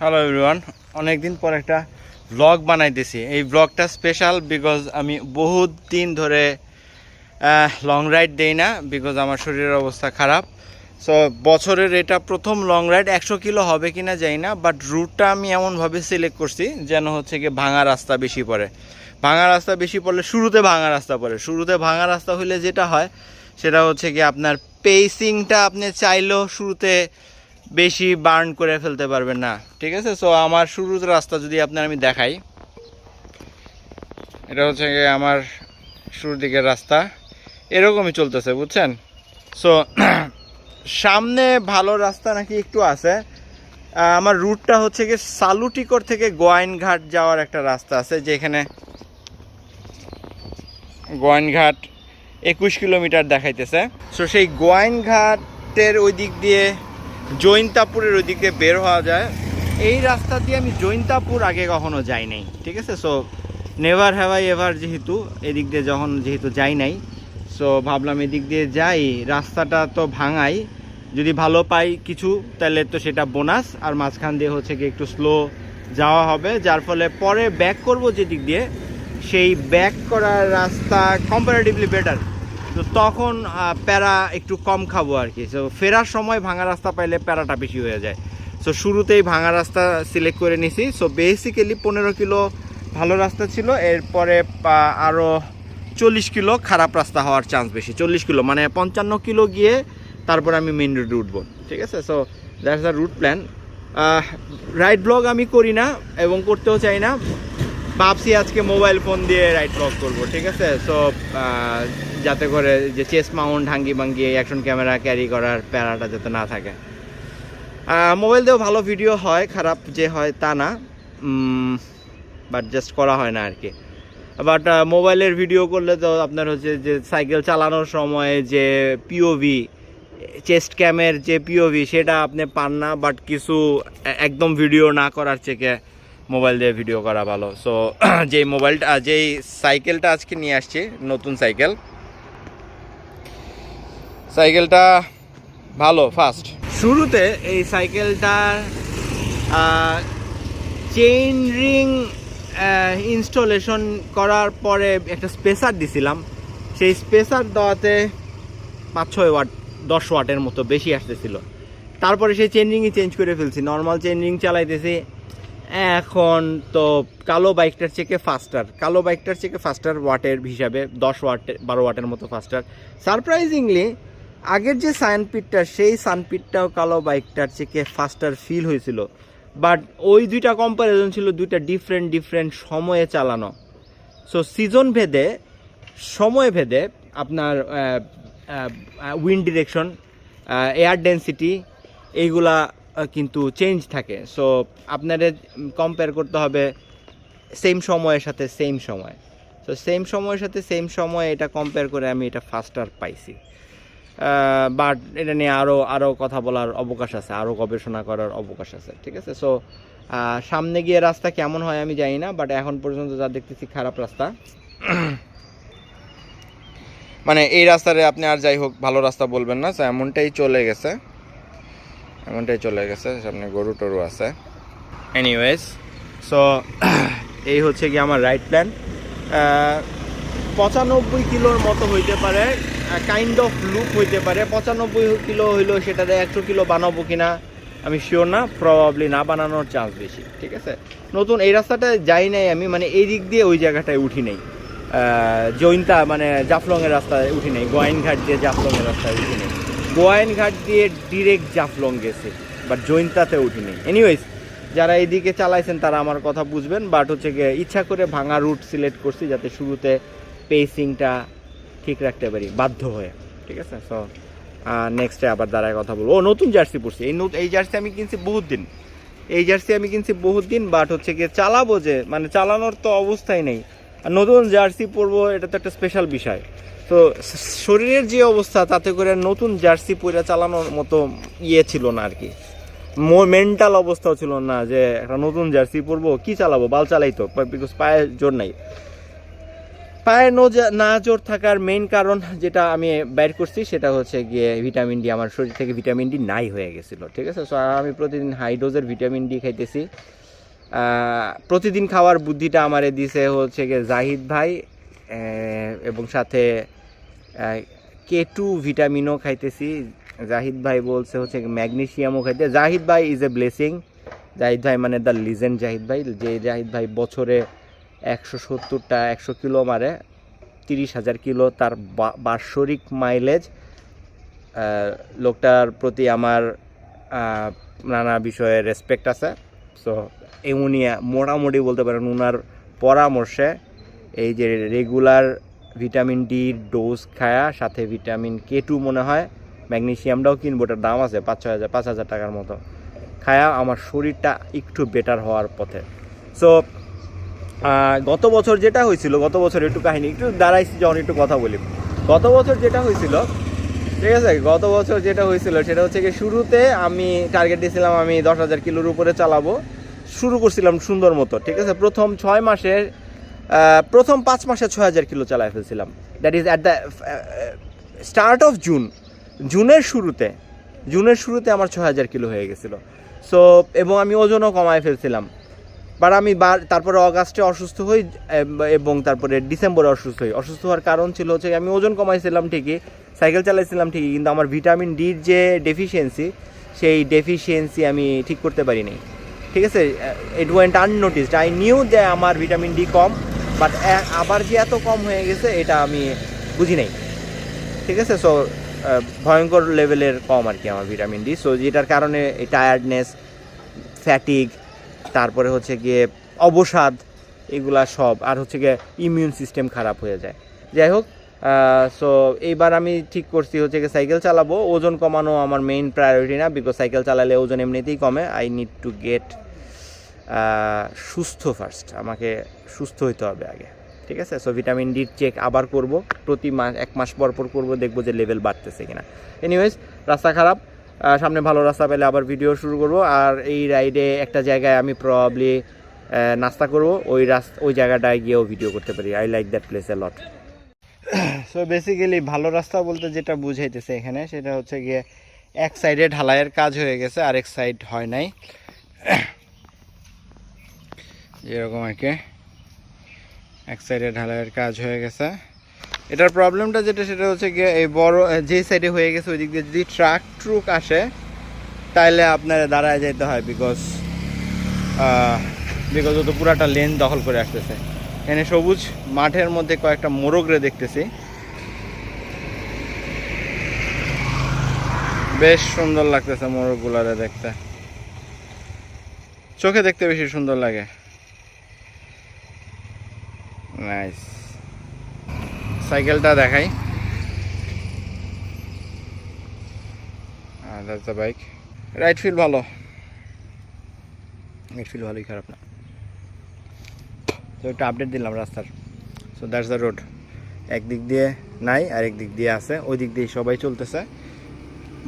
Hello everyone অনেকদিন পর একটা ব্লগ বানাইতেছি। এই ব্লগটা স্পেশাল বিকজ আমি বহুত দিন ধরে লং রাইড দেই না বিকজ আমার শরীরের অবস্থা খারাপ। সো বছরের এটা প্রথম লং রাইড একশো কিলো হবে কি না যাই না বাট রুটটা আমি এমনভাবে সিলেক্ট করছি যেন হচ্ছে কি ভাঙা রাস্তা বেশি পড়ে। ভাঙা রাস্তা বেশি পড়লে শুরুতে ভাঙা রাস্তা পড়ে। শুরুতে ভাঙা রাস্তা হলে যেটা হয়, সেটা হচ্ছে কি আপনার পেসিংটা আপনি চাইলেও শুরুতে বেশি বার্ন করে ফেলতে পারবেন না। ঠিক আছে? সো আমার শুরুর রাস্তা যদি আপনার আমি দেখাই, এটা হচ্ছে আমার শুরুর দিকের রাস্তা। এরকমই চলতেছে, বুঝছেন? সো সামনে ভালো রাস্তা নাকি একটু আছে। আমার রুটটা হচ্ছে গিয়ে সালুটিকর থেকে গোয়াইনঘাট যাওয়ার একটা রাস্তা আছে, যেখানে গোয়াইনঘাট একুশ কিলোমিটার দেখাইতেছে। সো সেই গোয়াইনঘাটের ওই দিক দিয়ে জৈন্তাপুরের ওই দিকে বের হওয়া যায়। এই রাস্তা দিয়ে আমি জৈন্তাপুর আগে কখনো যাই নাই, ঠিক আছে? So never have I ever যেহেতু, এদিক দিয়ে যখন যেহেতু যাই নাই সো ভাবলাম এদিক দিয়ে যাই, রাস্তাটা তো ভাঙাই। যদি ভালো পাই কিছু, তাহলে তো সেটা বোনাস। আর মাঝখান দিয়ে হচ্ছে কি একটু স্লো যাওয়া হবে, যার ফলে পরে ব্যাক করব যেদিক দিয়ে। সেই ব্যাক করার রাস্তা কম্পারেটিভলি বেটার তো তখন প্যারা একটু কম খাব আর কি। সো ফেরার সময় ভাঙা রাস্তা পাইলে প্যারাটা বেশি হয়ে যায়। সো শুরুতেই ভাঙা রাস্তা সিলেক্ট করে নিছি। সো বেসিক্যালি পনেরো কিলো ভালো রাস্তা ছিল। এরপরে আরও চল্লিশ কিলো খারাপ রাস্তা হওয়ার চান্স বেশি। চল্লিশ কিলো মানে পঞ্চান্ন কিলো গিয়ে তারপর আমি মেন রোডে উঠবো। ঠিক আছে? So that's the route plan ride blog আমি করি না এবং করতেও চাই না। ভাবছি আজকে মোবাইল ফোন দিয়ে রাইড ব্লগ করব, ঠিক আছে? সো যাতে করে যে চেস্ট মাউন্ট হাঙ্গি ভাঙ্গি অ্যাকশন ক্যামেরা ক্যারি করার প্যারাটা যাতে না থাকে। মোবাইল দিয়েও ভালো ভিডিও হয়, খারাপ যে হয় তা না বাট জাস্ট করা হয় না আর কি বাট মোবাইলের ভিডিও করলে তো আপনার হচ্ছে যে সাইকেল চালানোর সময় যে পিওভি চেস্ট ক্যামের যে পিওভি সেটা আপনি পান না বাট কিছু একদম ভিডিও না করার থেকে মোবাইল দিয়ে ভিডিও করা ভালো। সো যেই মোবাইলটা যেই সাইকেলটা আজকে নিয়ে আসছি, নতুন সাইকেল। সাইকেলটা ভালো ফাস্ট শুরুতে এই সাইকেলটার চেইন রিং ইনস্টলেশন করার পরে একটা স্পেসার দিছিলাম। সেই স্পেসার দেওয়াতে পাঁচ ছয় ওয়াট দশ ওয়াটের মতো বেশি আসতেছিল। তারপরে সেই চেন রিংই চেঞ্জ করে ফেলছি। নর্মাল চেন রিং চালাইতেছি। এখন তো কালো বাইকটার থেকে ফাস্টার কালো বাইকটার থেকে ফাস্টার ওয়াটের হিসাবে, দশ ওয়াট বারো ওয়াটের মতো ফাস্টার সারপ্রাইজিংলি আগের যে সানপিটটা সেই সানপিটটাও কালো বাইকটার থেকে ফাস্টার ফিল হয়েছিল। বাট ওই দুইটা কম্পারিজন ছিল দুইটা ডিফারেন্ট ডিফারেন্ট সময়ে চালানো। সো সিজন ভেদে, সময় ভেদে আপনার উইন্ড ডিরেকশন এয়ার ডেন্সিটি এইগুলা কিন্তু চেঞ্জ থাকে। সো আপনাদের কম্পেয়ার করতে হবে সেম সময়ের সাথে সেম সময়। তো সেম সময়ের সাথে সেম সময় এটা কম্পেয়ার করে আমি এটা ফাস্টার পাইছি। বাট এটা নিয়ে আরও আরও কথা বলার অবকাশ আছে আরও গবেষণা করার অবকাশ আছে, ঠিক আছে? সো সামনে গিয়ে রাস্তা কেমন হয় আমি জানি না বাট এখন পর্যন্ত যা দেখতেছি খারাপ রাস্তা। মানে এই রাস্তারে আপনি আর যাই হোক, ভালো রাস্তা বলবেন না তো এমনটাই চলে গেছে। এমনটাই চলে গেছে, সামনে গরু টরু আছে। এনিওয়েজ সো এই হচ্ছে কি আমার রাইট প্ল্যান পঁচানব্বই কিলোর মতো হইতে পারে কাইন্ড অফ লুপ হইতে পারে। পঁচানব্বই কিলো হইলেও সেটাতে একশো কিলো বানাবো কিনা, আমি শিওর না প্রবাবলি না বানানোর চান্স বেশি, ঠিক আছে? নতুন এই রাস্তাটা যাই নাই আমি মানে এই দিক দিয়ে ওই জায়গাটায় উঠি নেই। জৈন্তা মানে জাফলংয়ের রাস্তায় উঠি নেই, গোয়াইনঘাট দিয়ে জাফলংয়ের রাস্তায় উঠি নেই। গোয়াইনঘাট দিয়ে ডিরেক্ট জাফলং গেছে বাট জৈন্তাতে উঠিনি। এনিওয়েজ যারা এইদিকে চালাইছেন তারা আমার কথা বুঝবেন বাট হচ্ছে গিয়ে ইচ্ছা করে ভাঙা রুট সিলেক্ট করছি যাতে শুরুতে পেসিংটা ঠিক রাখতে পারি, বাধ্য হয়ে। ঠিক আছে? সো নেক্সটে আবার দাঁড়ায় কথা বলব। ও, নতুন জার্সি পরছি। এই এই জার্সি আমি কিনছি বহুত দিন। এই জার্সি আমি কিনছি বহুত দিন বাট হচ্ছে গিয়ে চালাবো যে মানে চালানোর তো অবস্থাই নেই। আর নতুন জার্সি পরবো, এটা তো একটা স্পেশাল বিষয়। তো শরীরের যে অবস্থা, তাতে করে নতুন জার্সি পরে চালানোর মতো ইয়ে ছিল না আর কি। মেন্টাল অবস্থাও ছিল না যে একটা নতুন জার্সি পরবো, কি চালাবো? বাল চালাই তো বিকজ পায়ে জোর নাই। পায়ে নো না জোর থাকার মেইন কারণ যেটা আমি বাইর করছি, সেটা হচ্ছে গিয়ে ভিটামিন ডি আমার শরীর থেকে ভিটামিন ডি নাই হয়ে গেছিল, ঠিক আছে? সো আমি প্রতিদিন হাই ডোজের ভিটামিন ডি খাইতেছি। প্রতিদিন খাওয়ার বুদ্ধিটা আমারে দিছে হচ্ছে গিয়ে জাহিদ ভাই। এবং সাথে কে টু ভিটামিনও খাইতেছি। জাহিদ ভাই বলছে হচ্ছে ম্যাগনেশিয়ামও খাইতে। জাহিদ ভাই ইজ এ ব্লেসিং জাহিদ ভাই মানে দ্য লিজেন্ড জাহিদ ভাই। যে জাহিদ ভাই বছরে একশো সত্তরটা, একশো কিলো মারে, তিরিশ হাজার কিলো তার বাৎসরিক মাইলেজ লোকটার প্রতি আমার নানা বিষয়ে রেসপেক্ট আছে। সো এই উনি মোটামুটি বলতে পারেন ওনার পরামর্শে এই যে রেগুলার ভিটামিন ডি ডোজ খায়া সাথে ভিটামিন কে টু মনে হয় ম্যাগনেশিয়ামটাও কিনবো ওটার দাম আছে পাঁচ ছয় হাজার, পাঁচ হাজার টাকার মতো। খায়া আমার শরীরটা একটু বেটার হওয়ার পথে। সো গত বছর যেটা হয়েছিল, গত বছর একটু কাহিনী, একটু দাঁড়াইছি যখন একটু কথা বলি। গত বছর যেটা হয়েছিল, ঠিক আছে, গত বছর যেটা হয়েছিল, সেটা হচ্ছে কি শুরুতে আমি টার্গেট দিয়েছিলাম আমি দশ হাজার কিলোর উপরে চালাবো। শুরু করছিলাম সুন্দর মতো, ঠিক আছে, প্রথম ছয় মাসের প্রথম পাঁচ মাসে ছয় হাজার কিলো চালায় ফেলছিলাম। That is at the start of June জুনের শুরুতে জুনের শুরুতে আমার ছয় হাজার কিলো হয়ে গেছিল। সো এবং আমি ওজনও কমায় ফেলছিলাম। বাট আমি বার, তারপরে অগাস্টে অসুস্থ হই এবং তারপরে ডিসেম্বরে অসুস্থ হই। অসুস্থ হওয়ার কারণ ছিল হচ্ছে আমি ওজন কমাইছিলাম ঠিকই, সাইকেল চালাইছিলাম ঠিকই, কিন্তু আমার ভিটামিন ডির যে ডেফিসিয়েন্সি সেই ডেফিসিয়েন্সি আমি ঠিক করতে পারিনি। ঠিক আছে? It went unnoticed I knew যে আমার ভিটামিন ডি কম বাট আবার যে এত কম হয়ে গেছে, এটা আমি বুঝি নাই। ঠিক আছে? সো ভয়ঙ্কর লেভেলের কম আর কি আমার ভিটামিন ডি। সো যেটার কারণে এই টায়ার্ডনেস ফ্যাটিক তারপরে হচ্ছে গিয়ে অবসাদ, এগুলা সব, আর হচ্ছে গিয়ে ইমিউন সিস্টেম খারাপ হয়ে যায়। যাই হোক সো এইবার আমি ঠিক করছি হচ্ছে গিয়ে সাইকেল চালাবো। ওজন কমানো আমার মেইন প্রায়োরিটি না বিকজ সাইকেল চালালে ওজন এমনিতেই কমে। আই নিড টু গেট সুস্থ ফার্স্ট আমাকে সুস্থ হইতে হবে আগে, ঠিক আছে? সো ভিটামিন ডির চেক আবার করব, প্রতি মাস, এক মাস পর পর করব, দেখব যে লেভেল বাড়তেছে কিনা। এনিওয়েজ রাস্তা খারাপ সামনে ভালো রাস্তা পেলে আবার ভিডিও শুরু করব, আর এই রাইডে একটা জায়গায় আমি প্রবাবলি নাস্তা করব, ওই রাস্তা, ওই জায়গাটায় গিয়েও ভিডিও করতে পারি। I like that place a lot so basically ভালো রাস্তা বলতে যেটা বুঝাইতেছে এখানে, সেটা হচ্ছে গিয়ে এক সাইডে ঢালাইয়ের কাজ হয়ে গেছে, আরেক সাইড হয় নাই। যেরকম আর কি। এক সাইডে ঢালাইয়ের কাজ হয়ে গেছে। এটার প্রবলেমটা যেটা, সেটা হচ্ছে গিয়ে এই বড়, যে সাইডে হয়ে গেছে ওই দিক দিয়ে যদি ট্রাক ট্রুক আসে তাহলে আপনার দাঁড়ায় যেতে হয় বিকজ বিকজ ও তো পুরাটা লেন দখল করে আসতেছে। এখানে সবুজ মাঠের মধ্যে কয়েকটা মোরগরে দেখতেছি। বেশ সুন্দর লাগতেছে মোরগগুলারে দেখতে। চোখে দেখতে বেশি সুন্দর লাগে। নাইস সাইকেলটা দেখাই। বাইক রাইট ফিল ভালো। রাইট ফিল ভালোই খারাপ না। তো একটু আপডেট দিলাম রাস্তার। সো দ্যাটস দ্য রোড একদিক দিয়ে নাই আর একদিক দিয়ে আছে। ওই দিক দিয়ে সবাই চলতেছে।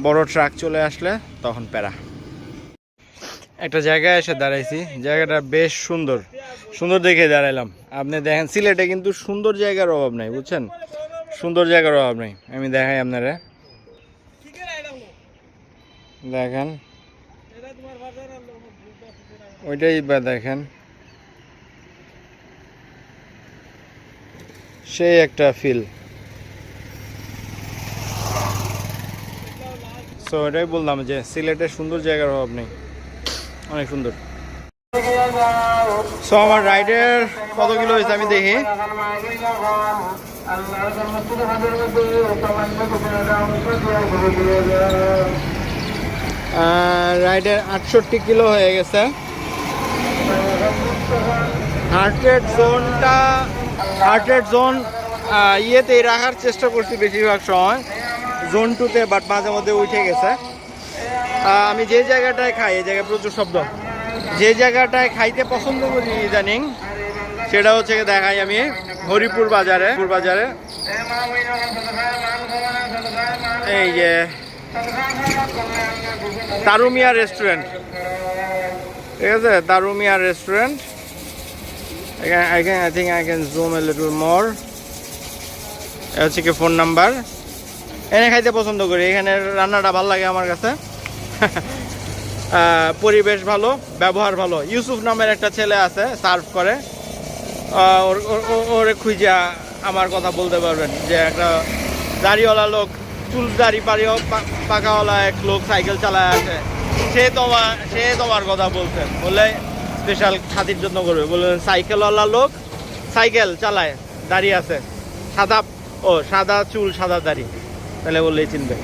বড় ট্রাক চলে আসলে তখন প্যারা। একটা জায়গায় এসে দাঁড়াইছি। জায়গাটা বেশ সুন্দর। সুন্দর দেখে দাঁড়াইলাম। আপনি দেখেন, সিলেটে কিন্তু সুন্দর জায়গার অভাব নাই, বুঝছেন? সুন্দর জায়গার অভাব নাই। আমি দেখাই আপনারা। দেখেন। ওইটাই বা দেখেন। সেই একটা ফিল সো এটাই বললাম যে, সিলেটে সুন্দর জায়গার অভাব নেই। অনেক সুন্দর। সো আমার রাইডের কত কিলো হয়েছে আমি দেখি। রাইডের আটষট্টি কিলো হয়ে গেছে। হার্ট রেট জোনটা হার্ট রেট জোন ইয়েতেই রাখার চেষ্টা করছি বেশিরভাগ সময়। জোন টুতে বাট মাঝে মধ্যে উঠে গেছে। আমি যে জায়গাটায় খাই, এই জায়গায় প্রচুর শব্দ। যে জায়গাটায় খাইতে পছন্দ করি ইদানিং সেটা হচ্ছে দেখাই আমি হরিপুর বাজারে। হরিপুর বাজারে। এই যে তারুমিয়া রেস্টুরেন্ট। ঠিক আছে? Tarumiya restaurant. I can, I think I can zoom a. হচ্ছে কি ফোন নাম্বার এনে খাইতে পছন্দ করি। এখানে রান্নাটা ভালো লাগে আমার কাছে। পরিবেশ ভালো, ব্যবহার ভালো। ইউসুফ নামের একটা ছেলে আছে, সার্ভ করে। ওর- ওর- ওর- ওরে খুঁজা আমার কথা বলতে পারবেন যে একটা দাড়িওয়ালা লোক, চুল দাড়ি পাড়িও পাকাওয়ালা এক লোক সাইকেল চালায় আছে, সে তোমার সে তোমার কথা বলছেন বলে স্পেশাল খাতির জন্য করবে। বললেন সাইকেলওয়ালা লোক সাইকেল চালায়, দাঁড়িয়ে আছে। সাদা ও, সাদা চুল, সাদা দাড়ি। তাহলে বললেই চিনবে।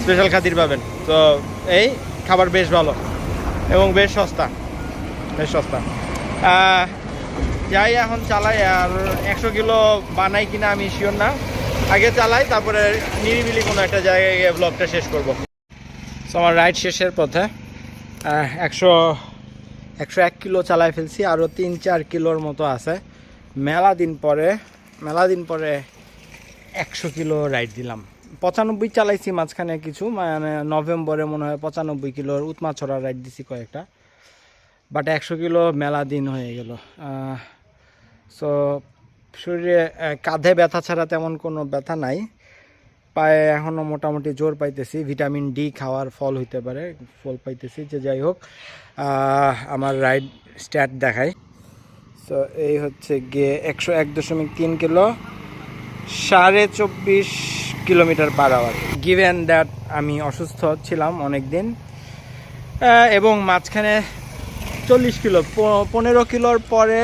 স্পেশাল খাতির পাবেন। তো এই খাবার বেশ ভালো এবং বেশ সস্তা বেশ সস্তা। যাই এখন চালাই, আর একশো কিলো বানাই কিনা আমি শিওর না। আগে চালাই, তারপরে নিরিবিলি কোনো একটা জায়গায় গিয়ে ব্লগটা শেষ করব। সো আমার রাইড শেষের পথে একশো একশো এক কিলো চালাই ফেলছি আরও তিন চার কিলোর মতো আছে। মেলা দিন পরে, মেলা দিন পরে একশো কিলো রাইড দিলাম। পঁচানব্বই চালাইছি মাঝখানে কিছু মানে নভেম্বরে মনে হয় পঁচানব্বই কিলোর উৎমাছড়া রাইড দিছি কয়েকটা। বাট একশো কিলো মেলা দিন হয়ে গেল। সো শরীরে কাঁধে ব্যথা ছাড়া তেমন কোনো ব্যথা নাই। পায়ে এখনও মোটামুটি জোর পাইতেছি। ভিটামিন ডি খাওয়ার ফল হইতে পারে, ফল পাইতেছি, যে যাই হোক আমার রাইড স্ট্যাট দেখাই সো এই হচ্ছে গিয়ে একশো এক দশমিক তিন কিলো। সাড়ে চব্বিশ kilometre per hour given that আমি অসুস্থ ছিলাম অনেক দিন এবং মাঝখানে চল্লিশ কিলো পনেরো কিলোর পরে,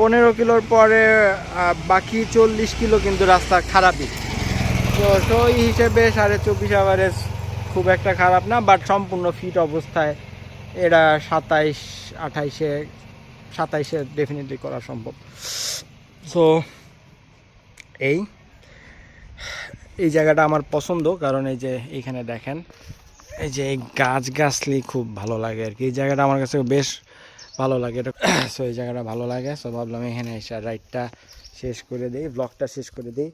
পনেরো কিলোর পরে বাকি চল্লিশ কিলো কিন্তু রাস্তা খারাপই। তো এই হিসেবে সাড়ে চব্বিশ আওয়ারেজ খুব একটা খারাপ না বাট সম্পূর্ণ ফিট অবস্থায় এরা সাতাইশ, আঠাইশে, সাতাইশে ডেফিনেটলি করা সম্ভব। সো এই। এই জায়গাটা আমার পছন্দ, কারণ এই যে এইখানে দেখেন, এই যে এই গাছ গাছলি খুব ভালো লাগে আর কি। এই জায়গাটা আমার কাছে বেশ ভালো লাগে। সো এই জায়গাটা ভালো লাগে। সো ভাবলাম এখানে এসে রাইডটা শেষ করে দিই, ব্লগটা শেষ করে দিই।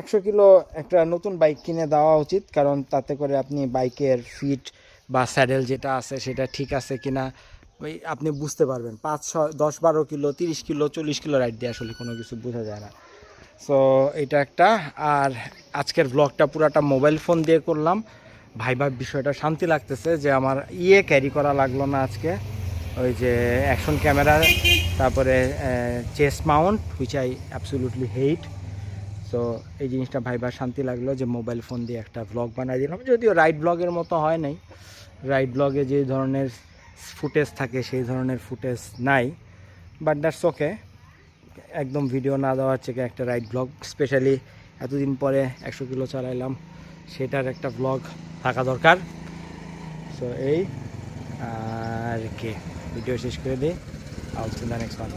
একশো কিলো একটা নতুন বাইক কিনে দেওয়া উচিত, কারণ তাতে করে আপনি বাইকের ফিট বা স্যাডেল যেটা আছে সেটা ঠিক আছে কিনা, ওই আপনি বুঝতে পারবেন। পাঁচ, ছয়, দশ, বারো কিলো, তিরিশ কিলো, চল্লিশ কিলো রাইড দিয়ে আসলে কোনো কিছু বোঝা যায় না। সো এটা একটা। আর আজকের ব্লগটা পুরাটা মোবাইল ফোন দিয়ে করলাম। ভাইবার বিষয়টা শান্তি লাগতেছে যে আমার ইয়ে ক্যারি করা লাগল না আজকে। ওই যে অ্যাকশন ক্যামেরা তারপরে chest mount which I absolutely hate so এই জিনিসটা ভাইবার শান্তি লাগল যে মোবাইল ফোন দিয়ে একটা ব্লগ বানাই দিলাম। যদিও রাইড ব্লগের মতো হয় নাই। রাইড ব্লগে যে ধরনের ফুটেজ থাকে, সেই ধরনের ফুটেজ নাই। বাট দ্যাটস ওকে একদম ভিডিও না দেওয়া হচ্ছে একটা রাইড ব্লগ স্পেশালি এতদিন পরে একশো কিলো চালাইলাম, সেটার একটা ব্লগ থাকা দরকার। সো এই, আর কি? ভিডিও শেষ করে দিই আউট দ্য নেক্সট ওয়ান